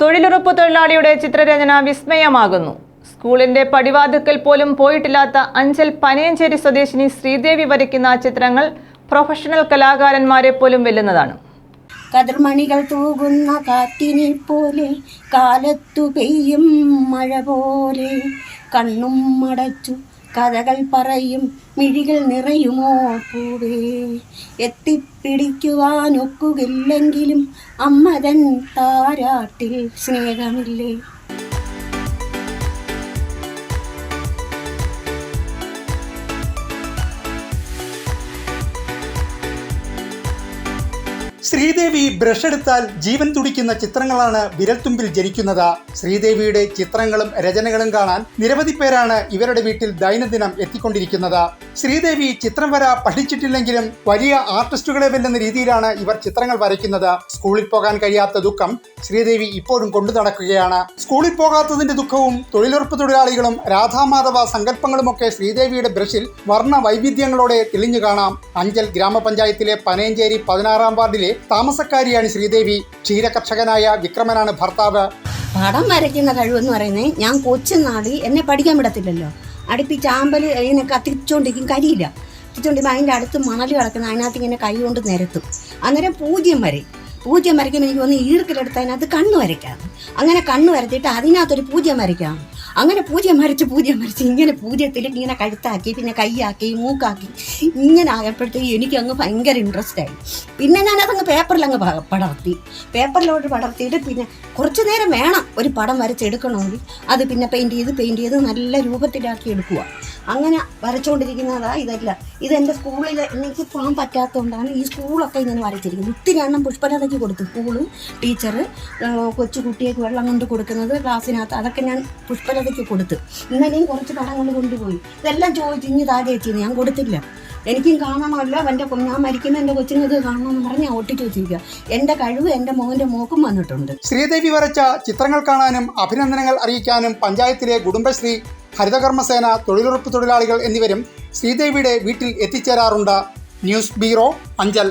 തൊഴിലുറപ്പ് തൊഴിലാളിയുടെ ചിത്രരചന വിസ്മയമാകുന്നു. സ്കൂളിന്റെ പടിവാതുക്കൽ പോലും പോയിട്ടില്ലാത്ത അഞ്ചൽ പനയഞ്ചേരി സ്വദേശിനി ശ്രീദേവി വരയ്ക്കുന്ന ചിത്രങ്ങൾ പ്രൊഫഷണൽ കലാകാരന്മാരെ പോലും വെല്ലുന്നതാണ്. കതിർമണികൾ തൂകുന്ന കാറ്റിനെ പോലെ കാലത്തു പെയ്യും മഴ പോലെ കണ്ണും മടച്ചു കഥകൾ പറയും മിഴികൾ നിറയുമോ? പൂവേ എത്തിപ്പിടിക്കുവാനൊക്കുകില്ലെങ്കിലും അമ്മതൻ താരാട്ടിൽ സ്നേഹമില്ലേ? ശ്രീദേവി ബ്രഷ് എടുത്താൽ ജീവൻ തുടിക്കുന്ന ചിത്രങ്ങളാണ് വിരൽത്തുമ്പിൽ ജനിക്കുന്നത്. ശ്രീദേവിയുടെ ചിത്രങ്ങളും രചനകളും കാണാൻ നിരവധി പേരാണ് ഇവരുടെ വീട്ടിൽ ദൈനംദിനം എത്തിക്കൊണ്ടിരിക്കുന്നത്. ശ്രീദേവി ചിത്രം വര പഠിച്ചിട്ടില്ലെങ്കിലും വലിയ ആർട്ടിസ്റ്റുകളെ വെല്ലുന്ന രീതിയിലാണ് ഇവർ ചിത്രങ്ങൾ വരയ്ക്കുന്നത്. സ്കൂളിൽ പോകാൻ കഴിയാത്ത ദുഃഖം ശ്രീദേവി ഇപ്പോഴും കൊണ്ടു നടക്കുകയാണ്. സ്കൂളിൽ പോകാത്തതിന്റെ ദുഃഖവും തൊഴിലുറപ്പ് തൊഴിലാളികളും രാധാമാധവ സങ്കല്പങ്ങളുമൊക്കെ ശ്രീദേവിയുടെ ബ്രഷിൽ വർണ വൈവിധ്യങ്ങളോടെ തെളിഞ്ഞു കാണാം. അഞ്ചൽ ഗ്രാമപഞ്ചായത്തിലെ പനയഞ്ചേരി പതിനാറാം വാർഡിലെ താമസക്കാരിയാണ് ശ്രീദേവി. ക്ഷീരകർഷകനായ വിക്രമനാണ് ഭർത്താവ്. പടം വരയ്ക്കുന്ന കഴിവെന്ന് പറയുന്നത് ഞാൻ കൊച്ചുനാളി എന്നെ പഠിക്കാൻ വിടത്തില്ലല്ലോ. അടുപ്പിച്ച് ആമ്പൽ ഇങ്ങനെ കത്തിച്ചോണ്ടിരിക്കും കരിയില്ല കത്തിച്ചുകൊണ്ടിരിക്കും അതിന്റെ അടുത്ത് മണൽ കിടക്കുന്ന അതിനകത്ത് ഇങ്ങനെ കൈ കൊണ്ട് നിരത്തും. അന്നേരം പൂജ്യം വരെ. പൂജ്യം വരയ്ക്കുമ്പോൾ എനിക്ക് ഒന്ന് ഈർക്കിലെടുത്ത് അതിനകത്ത് കണ്ണ് വരയ്ക്കാം. അങ്ങനെ കണ്ണ് വരത്തിയിട്ട് അതിനകത്തൊരു പൂജ്യം വരയ്ക്കാം. അങ്ങനെ പൂജ്യം മരിച്ച് പൂജ്യം മരിച്ച് ഇങ്ങനെ പൂജ്യത്തിൽ ഇങ്ങനെ കഴുത്താക്കി പിന്നെ കൈയാക്കി മൂക്കാക്കി ഇങ്ങനെ ആയപ്പോഴത്തേക്ക് എനിക്ക് അങ്ങ് ഭയങ്കര ഇൻട്രസ്റ്റ് ആയി. പിന്നെ ഞാനതങ്ങ് പേപ്പറിൽ അങ്ങ് പ- പടർത്തി. പേപ്പറിലോട്ട് പടർത്തിയിട്ട് പിന്നെ കുറച്ച് നേരം വേണം ഒരു പടം വരച്ചെടുക്കണമെങ്കിൽ. അത് പിന്നെ പെയിന്റ് ചെയ്ത് പെയിന്റ് ചെയ്ത് നല്ല രൂപത്തിലാക്കി എടുക്കുക അങ്ങനെ വരച്ചുകൊണ്ടിരിക്കുന്നതാ ഇതല്ല. ഇതെന്റെ സ്കൂളിൽ എനിക്ക് പോകാൻ പറ്റാത്തതുകൊണ്ടാണ് ഈ സ്കൂളൊക്കെ ഇങ്ങനെ വരച്ചിരിക്കുന്നത്. ഒത്തിരി എണ്ണം പുഷ്പലതയ്ക്ക് കൊടുത്തു. സ്കൂൾ ടീച്ചർ കൊച്ചു കുട്ടിയേക്ക് വെള്ളം കൊണ്ട് കൊടുക്കുന്നത് ക്ലാസ്സിനകത്ത് അതൊക്കെ ഞാൻ പുഷ്പലതയ്ക്ക് കൊടുത്തു. ഇന്നലെയും കുറച്ച് പടങ്ങൾ കൊണ്ടുപോയി. ഇതെല്ലാം ചോദിച്ച് ഇനി താഴെ വെച്ചിരുന്നു ഞാൻ കൊടുത്തില്ല. എനിക്കും കാണണമല്ല എന്റെ ഞാൻ മരിക്കുന്ന എന്റെ കൊച്ചിനത് കാണണമെന്ന് പറഞ്ഞ് ഒട്ടിച്ച് വെച്ചിരിക്കുക എന്റെ കഴിവ് എന്റെ മോന്റെ മോക്കും വന്നിട്ടുണ്ട്. ശ്രീദേവി വരച്ച ചിത്രങ്ങൾ കാണാനും അഭിനന്ദനങ്ങൾ അറിയിക്കാനും പഞ്ചായത്തിലെ കുടുംബശ്രീ ഹരിതകർമ്മസേന തൊഴിലുറപ്പ് തൊഴിലാളികൾ എന്നിവരും ശ്രീദേവിയുടെ വീട്ടിൽ എത്തിച്ചേരാറുണ്ട്. News bureau Anchal.